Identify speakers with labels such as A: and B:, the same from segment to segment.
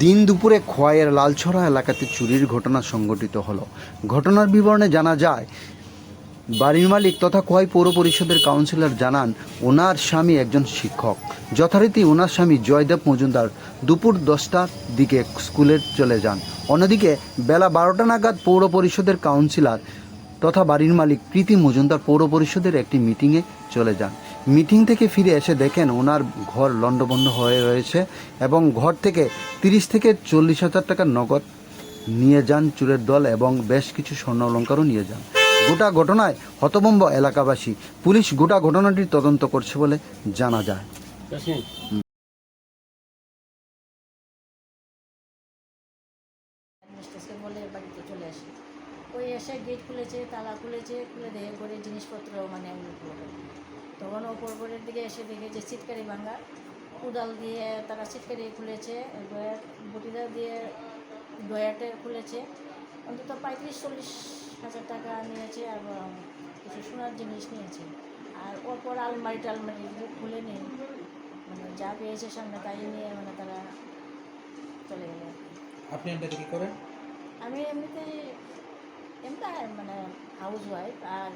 A: দিন দুপুরে খোয়াইয়ের লালছড়া এলাকাতে চুরির ঘটনা সংঘটিত হলো। ঘটনার বিবরণে জানা যায়, বাড়ির মালিক তথা খোয়াই পৌর পরিষদের কাউন্সিলর জানান, ওনার স্বামী একজন শিক্ষক। যথারীতি ওনার স্বামী জয়দেব মজুমদার দুপুর দশটার দিকে স্কুলে চলে যান। অন্যদিকে বেলা বারোটা নাগাদ পৌর পরিষদের কাউন্সিলর তথা বাড়ির মালিক প্রীতি মজুমদার পৌর পরিষদের একটি মিটিংয়ে চলে যান। মিটিং থেকে ফিরে এসে দেখেন ওনার ঘর লণ্ডভণ্ড হয়ে রয়েছে এবং ঘর থেকে তিরিশ থেকে চল্লিশ হাজার টাকার নগদ নিয়ে যান চুরের দল এবং বেশ কিছু স্বর্ণ অলঙ্কারও নিয়ে যান। গোটা ঘটনায় হতবম্ব এলাকাবাসী পুলিশ গোটা ঘটনাটির তদন্ত করছে বলে জানা যায়।
B: বলে বাড়িতে চলে এসে গেট খুলেছে তালা খুলেছে খুলে দেখে করে জিনিসপত্র মানে উল্টো তখন ওপর পরের দিকে এসে দেখে যে চিৎকারি ভাঙা কুদাল দিয়ে তারা চিৎকারি খুলেছে ডয়ার বটিদা দিয়ে ডয়ারটা খুলেছে। অন্তত পঁয়ত্রিশ চল্লিশ হাজার টাকা নিয়েছে এবং কিছু সোনার জিনিস নিয়েছে। আর ওপর আলমারি টালমারি খুলে নিয়ে মানে যা পেয়েছে সামনে তাই নিয়ে মানে তারা চলে গেলো।
C: আপনি কি করেন?
B: আমি এমনিতে এমনি মানে হাউস ওয়াইফ আর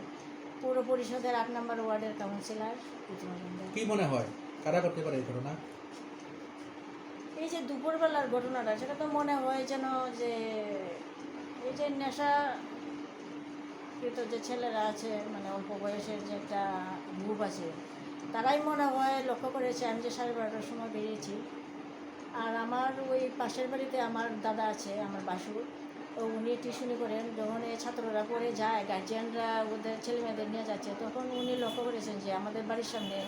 B: পৌর পরিষদের আট নম্বর ওয়ার্ডের কাউন্সিলর
C: কি মনে হয়? কারা করতে পারে এই ঘটনা?
B: এই যে দুপুরবেলার ঘটনাটা সেটা তো মনে হয় যেন যে এই যে নেশা কৃত যে ছেলেরা আছে মানে অল্প বয়সের যে একটা গ্রুপ আছে তারাই মনে হয় লক্ষ্য করেছে আমি যে সাড়ে বারোটার সময় বেরিয়েছি। আর আমার ওই পাশের বাড়িতে আমার দাদা আছে আমার বাসুর উনি টিউশনি করেন যখন এই ছাত্ররা পড়ে যায় গার্জিয়ানরা ওদের ছেলে মেয়েদের নিয়ে যাচ্ছে, তখন উনি লক্ষ্য করেছেন যে আমাদের বাড়ির সামনে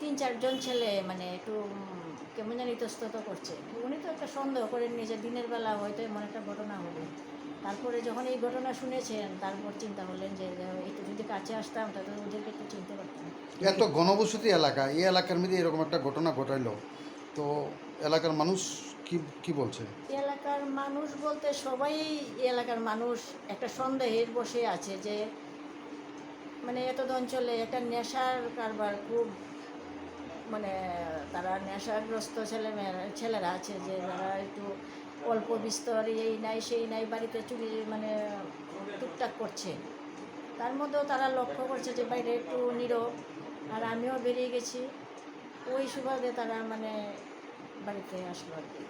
B: তিন চারজন ছেলে মানে একটু কেমন জানি ইতস্তত করছে। উনি তো একটা সন্দেহ করেন যে দিনের বেলা হয়তো এমন একটা ঘটনা হবে। তারপরে যখন এই ঘটনা শুনেছেন, তারপর চিন্তা করলেন যে একটু যদি কাছে আসতাম, তাহলে ওদেরকে একটু চিনতে পারতাম।
A: এত ঘনবসতি এলাকা, এই এলাকার মধ্যে এরকম একটা ঘটনা ঘটাইলো। তো এলাকার মানুষ কি কি বলছে?
B: এলাকার মানুষ বলতে সবাই এলাকার মানুষ একটা সন্দেহের বসে আছে যে মানে এত অঞ্চলে একটা নেশার কারবার খুব মানে তারা নেশাগ্রস্ত ছেলে ছেলেরা আছে যে যারা একটু অল্প বিস্তর এই নাই, সেই নাই, বাড়িতে চুরি মানে টুকটাক করছে। তার মধ্যেও তারা লক্ষ্য করছে যে বাইরে একটু নীরব। আর আমিও বেরিয়ে গেছি। ওই সুবাদে তারা মানে বাড়িতে আসলো আর কি।